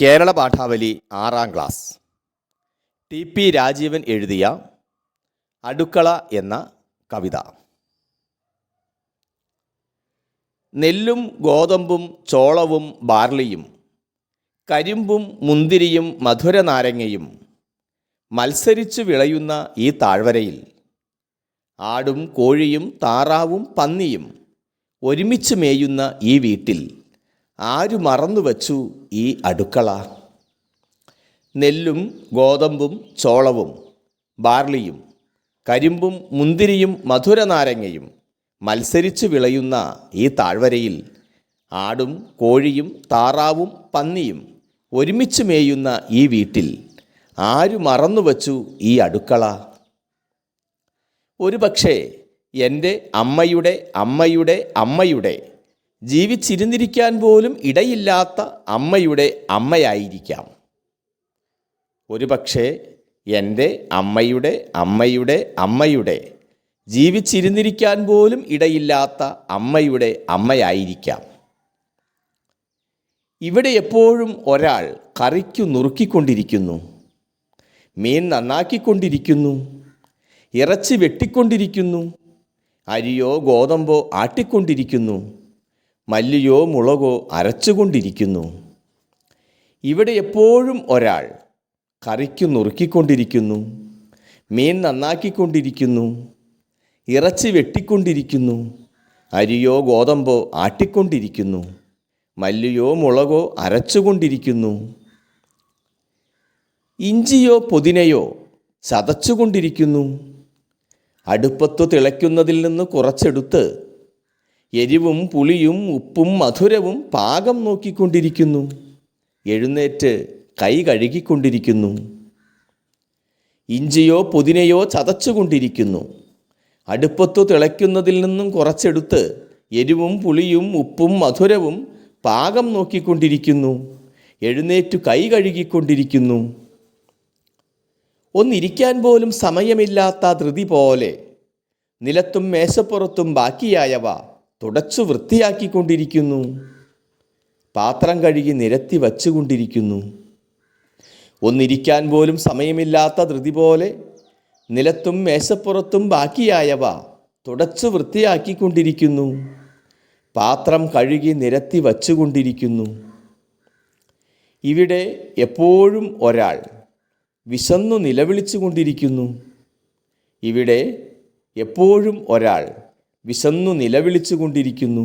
കേരള പാഠാവലി ആറാം class. T P Rajeevan എഴുതിയ അടുക്കള എന്ന കവിത. നെല്ലും ഗോതമ്പും ചോളവും ബാർലിയും കരിമ്പും മുന്തിരിയും മധുരനാരങ്ങയും മത്സരിച്ചു വിളയുന്ന ഈ താഴ്വരയിൽ ആടും കോഴിയും താറാവും പന്നിയും ഒരുമിച്ച് മേയുന്ന ഈ വീട്ടിൽ ആരു മറന്നു വച്ചു ഈ അടുക്കള? നെല്ലും ഗോതമ്പും ചോളവും ബാർലിയും കരിമ്പും മുന്തിരിയും മധുരനാരങ്ങയും മത്സരിച്ച് വിളയുന്ന ഈ താഴ്വരയിൽ ആടും കോഴിയും താറാവും പന്നിയും ഒരുമിച്ച് മേയുന്ന ഈ വീട്ടിൽ ആര് മറന്നു വച്ചു ഈ അടുക്കള? ഒരുപക്ഷേ എന്റെ അമ്മയുടെ അമ്മയുടെ അമ്മയുടെ ജീവിച്ചിരുന്നിരിക്കാൻ പോലും ഇടയില്ലാത്ത അമ്മയുടെ അമ്മയായിരിക്കാം. ഒരുപക്ഷേ എന്റെ അമ്മയുടെ അമ്മയുടെ അമ്മയുടെ ജീവിച്ചിരുന്നിരിക്കാൻ പോലും ഇടയില്ലാത്ത അമ്മയുടെ അമ്മയായിരിക്കാം. ഇവിടെ എപ്പോഴും ഒരാൾ കറിക്കു നുറുക്കിക്കൊണ്ടിരിക്കുന്നു മീൻ നന്നാക്കിക്കൊണ്ടിരിക്കുന്നു ഇറച്ചി വെട്ടിക്കൊണ്ടിരിക്കുന്നു അരിയോ ഗോതമ്പോ ആട്ടിക്കൊണ്ടിരിക്കുന്നു മല്ലിയോ മുളകോ അരച്ചുകൊണ്ടിരിക്കുന്നു. ഇവിടെ എപ്പോഴും ഒരാൾ കറിക്കു നുറുക്കിക്കൊണ്ടിരിക്കുന്നു. മീൻ നന്നാക്കിക്കൊണ്ടിരിക്കുന്നു. ഇറച്ചി വെട്ടിക്കൊണ്ടിരിക്കുന്നു. അരിയോ ഗോതമ്പോ ആട്ടിക്കൊണ്ടിരിക്കുന്നു. മല്ലിയോ മുളകോ അരച്ചുകൊണ്ടിരിക്കുന്നു. ഇഞ്ചിയോ പുതിനയോ ചതച്ചുകൊണ്ടിരിക്കുന്നു. അടുപ്പത്തു തിളയ്ക്കുന്നതിൽ നിന്ന് കുറച്ചെടുത്ത് എരിവും പുളിയും ഉപ്പും മധുരവും പാകം നോക്കിക്കൊണ്ടിരിക്കുന്നു. എഴുന്നേറ്റ് കൈ കഴുകിക്കൊണ്ടിരിക്കുന്നു. ഇഞ്ചിയോ പുതിനയോ ചതച്ചുകൊണ്ടിരിക്കുന്നു. അടുപ്പത്തു തിളയ്ക്കുന്നതിൽ നിന്നും കുറച്ചെടുത്ത് എരിവും പുളിയും ഉപ്പും മധുരവും പാകം നോക്കിക്കൊണ്ടിരിക്കുന്നു. എഴുന്നേറ്റു കൈ കഴുകിക്കൊണ്ടിരിക്കുന്നു. ഒന്നിരിക്കാൻ പോലും സമയമില്ലാത്ത ധൃതി പോലെ നിലത്തും മേശപ്പുറത്തും ബാക്കിയായവ തുടച്ചു വൃത്തിയാക്കിക്കൊണ്ടിരിക്കുന്നു. പാത്രം കഴുകി നിരത്തി വച്ചുകൊണ്ടിരിക്കുന്നു. ഒന്നിരിക്കാൻ പോലും സമയമില്ലാത്ത ധൃതി പോലെ നിലത്തും മേശപ്പുറത്തും ബാക്കിയായവ തുടച്ചു വൃത്തിയാക്കിക്കൊണ്ടിരിക്കുന്നു. പാത്രം കഴുകി നിരത്തി വച്ചുകൊണ്ടിരിക്കുന്നു. ഇവിടെ എപ്പോഴും ഒരാൾ വിശന്നു നിലവിളിച്ചു കൊണ്ടിരിക്കുന്നു ഇവിടെ എപ്പോഴും ഒരാൾ വിശന്നു നിലവിളിച്ചു കൊണ്ടിരിക്കുന്നു